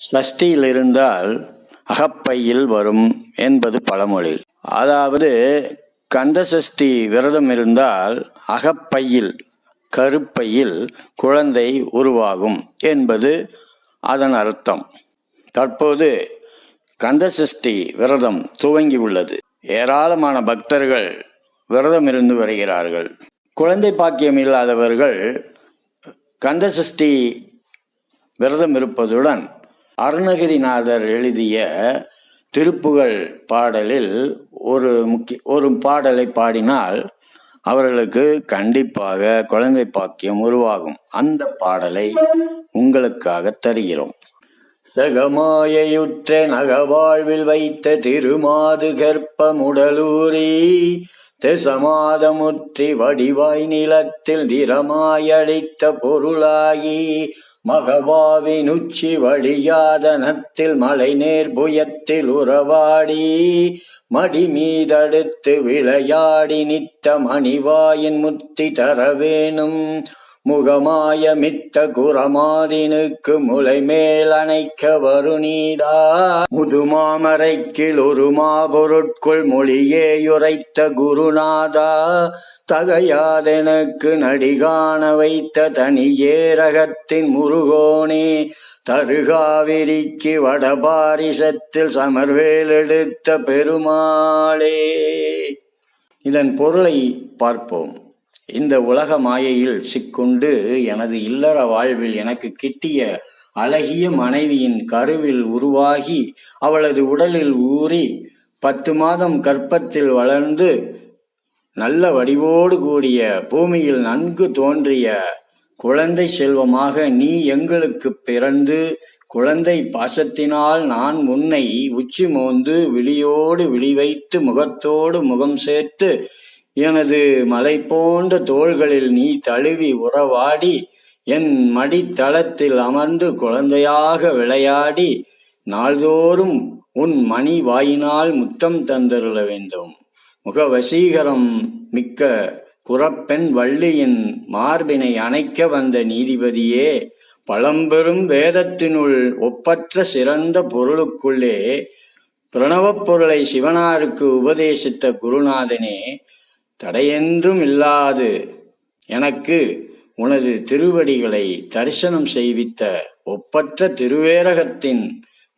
ஷஷ்டியில் இருந்தால் அகப்பையில் வரும் என்பது பழமொழி. அதாவது கந்தசஷ்டி விரதம் இருந்தால் அகப்பையில் கருப்பையில் குழந்தை உருவாகும் என்பது அதன் அர்த்தம். தற்போது கந்தசஷ்டி விரதம் துவங்கி உள்ளது ஏராளமான பக்தர்கள் விரதம் இருந்து வருகிறார்கள். குழந்தை பாக்கியம் இல்லாதவர்கள் கந்தசஷ்டி விரதம் இருப்பதுடன் அருணகிரிநாதர் எழுதிய திருப்புகழ் பாடலில் ஒரு முக்கிய ஒரு பாடலை பாடினால் அவர்களுக்கு கண்டிப்பாக குழந்தை பாக்கியம் உருவாகும். அந்த பாடலை உங்களுக்காக தருகிறோம். சகமாயுற்ற நகவாழ்வில் வைத்த திருமாது கற்பமுடலூரி தெசமாதமுற்றி வடிவாய் நிலத்தில் நிறமாயளித்த பொருளாகி மகவாவின் உச்சி வழியாதனத்தில் மலை நேர் புயத்தில் உறவாடி மடி மீதடுத்து விளையாடி நித்த மணிவாயின் முத்தி தர வேணும் முகமாயமித்த குரமாதினுக்கு முளை மேல் அணைக்க வருநீதா முதுமாமரைக்கில் ஒரு மாபொருட்குள் மொழியேயுரைத்த குருநாதா. தகையாதெனக்கு நடிகாண வைத்த தனியேரகத்தின் முருகோனே. தருகாவிரிக்கு வடபாரிசத்தில் சமர்வேல் எடுத்த பெருமாளே. இதன் பொருளை பார்ப்போம். இந்த உலக மாயையில் சிக்கொண்டு எனது இல்லற வாழ்வில் எனக்கு கிட்டிய அழகிய மனைவியின் கருவில் உருவாகி அவளது உடலில் ஊறி பத்து மாதம் கற்பத்தில் வளர்ந்து நல்ல வடிவோடு கூடிய பூமியில் நன்கு தோன்றிய குழந்தை செல்வமாக நீ எங்களுக்கு பிறந்து குழந்தை பாசத்தினால் நான் உன்னை உச்சி மோந்து விழியோடு விழி வைத்து முகத்தோடு முகம் சேர்த்து எனது மலை போன்ற தோள்களில் நீ தழுவி உறவாடி என் மடித்தளத்தில் அமர்ந்து குழந்தையாக விளையாடி நாள்தோறும் உன் மணி வாயினால் முத்தம் தந்தருள வேண்டும். முக வசீகரம் மிக்க குறப்பெண் வள்ளியின் மார்பினை அணைக்க வந்த நீதிபதியே பழம்பெரும் வேதத்தினுள் ஒப்பற்ற சிறந்த பொருளுக்குள்ளே பிரணவப் பொருளை சிவனாருக்கு உபதேசித்த குருநாதனே தடையென்றும் இல்லாது எனக்கு உனது திருவடிகளை தரிசனம் செய்வித்த ஒப்பற்ற திருவேரகத்தின்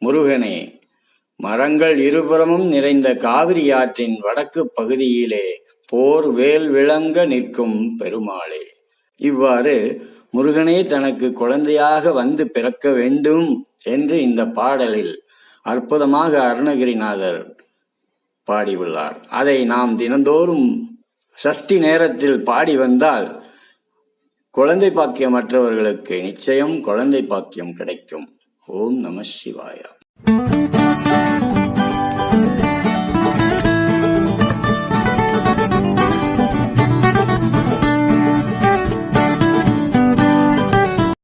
முருகனே மரங்கள் இருபுறமும் நிறைந்த காவிரி ஆற்றின் வடக்கு பகுதியிலே போர் வேல் விளங்க நிற்கும் பெருமாளே. இவ்வாறு முருகனே தனக்கு குழந்தையாக வந்து பிறக்க வேண்டும் என்று இந்த பாடலில் அற்புதமாக அருணகிரிநாதர் பாடியுள்ளார். அதை நாம் தினந்தோறும் சஷ்டி நேரத்தில் பாடி வந்தால் குழந்தை பாக்கியம் மற்றவர்களுக்கு நிச்சயம் குழந்தை பாக்கியம் கிடைக்கும். ஓம் நம சிவாயா.